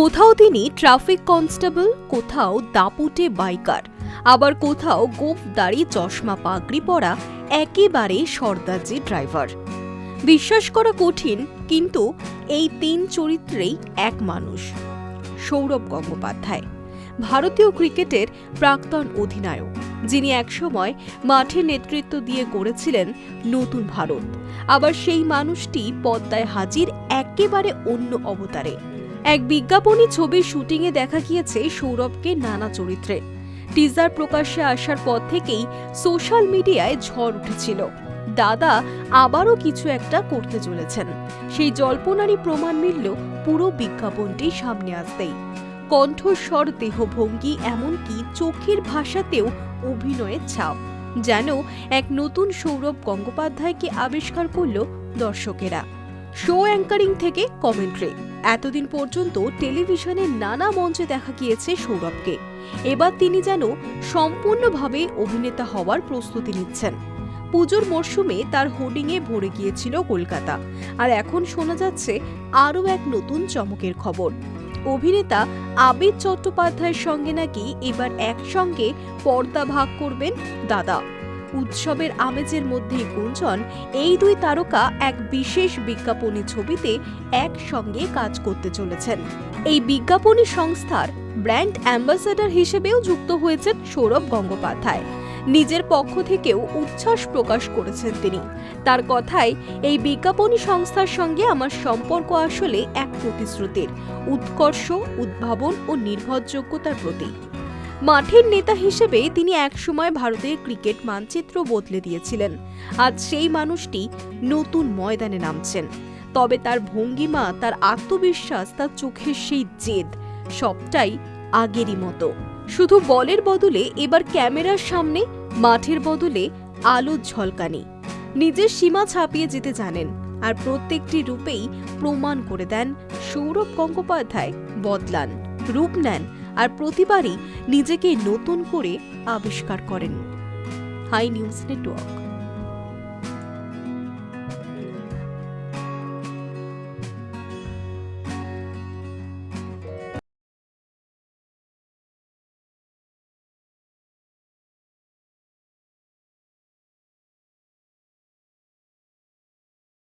কোথাও তিনি traffic constable কোথাও দাপুটে বাইকার আবার কোথাও গোফদারি, চশমা পাগড়ি পরা একেবারে সর্দারজি ড্রাইভার বিশ্বাস করা কঠিন, কিন্তু এই তিন চরিত্রেই এক মানুষ। সৌরভ গঙ্গোপাধ্যায়, ভারতীয় ক্রিকেটের প্রাক্তন অধিনায়ক, যিনি একসময় মাঠে নেতৃত্ব দিয়ে গড়েছিলেন নতুন ভারত। আবার সেই মানুষটি পদ্মায় হাজির একেবারে অন্য অবতারে। এক বিজ্ঞাপনী ছবির শুটিংয়ে দেখা গিয়েছে সৌরভকে নানা চরিত্রে। টিজার প্রকাশ্যে আসার পর থেকেই সোশ্যাল মিডিয়ায় ঝড় উঠেছিল। দাদা আবারও কিছু একটা করতে চলেছেন। সেই জল্পনারই প্রমাণ মিলল পুরো বিজ্ঞাপনটি সামনে আসতেই। কণ্ঠস্বর দেহভঙ্গি এমনকি চোখের ভাষাতেও অভিনয়ের ছাপ। যেন এক নতুন সৌরভ গঙ্গোপাধ্যায়কে আবিষ্কার করল দর্শকেরা। শো অ্যাঙ্কারিং থেকে কমেন্ট্রি এতদিন পর্যন্ত টেলিভিশনের নানা মঞ্চে দেখা গিয়েছে সৌরভকে। এবার তিনি যেন সম্পূর্ণভাবে অভিনেতা হওয়ার প্রস্তুতি নিচ্ছেন। পুজোর মরশুমে তার হোর্ডিংয়ে ভরে গিয়েছিল কলকাতা। আর এখন শোনা যাচ্ছে আরও এক নতুন চমকের খবর। অভিনেতা আবির চট্টোপাধ্যায়ের সঙ্গে নাকি এবার একসঙ্গে পর্দা ভাগ করবেন দাদা। উৎসবের আমেজের মধ্যে গুঞ্জন, এই দুই তারকা এক বিশেষ বিজ্ঞাপনী ছবিতে একসঙ্গে কাজ করতে চলেছেন। এই বিজ্ঞাপনী সংস্থার ব্র্যান্ড অ্যাম্বাসেডর হিসেবেও যুক্ত হয়েছেন সৌরভ গঙ্গোপাধ্যায়। নিজের পক্ষ থেকেও উচ্ছ্বাস প্রকাশ করেছেন তিনি। তার কথায়, এই বিজ্ঞাপনী সংস্থার সঙ্গে আমার সম্পর্ক আসলে এক প্রতিশ্রুতির, উৎকর্ষ, উদ্ভাবন ও নির্ভরযোগ্যতার প্রতীক। মাঠের নেতা হিসেবে তিনি একসময় ভারতের ক্রিকেট মানচিত্র বদলে দিয়েছিলেন। আজ সেই মানুষটি নতুন ময়দানে নামছেন। তবে তার ভঙ্গিমা, তার আত্মবিশ্বাস, তার চোখের সেই জেদ, সবটাই আগেরই মতো। শুধু বলের বদলে এবার ক্যামেরার সামনে, মাঠের বদলে আলোর ঝলকানি। নিজের সীমা ছাপিয়ে যেতে জানেন আর প্রত্যেকটি রূপেই প্রমাণ করে দেন সৌরভ গঙ্গোপাধ্যায় বদলান, রূপ নেন আর প্রতিবারই নিজেকে নতুন করে আবিষ্কার করেন। Hi news network.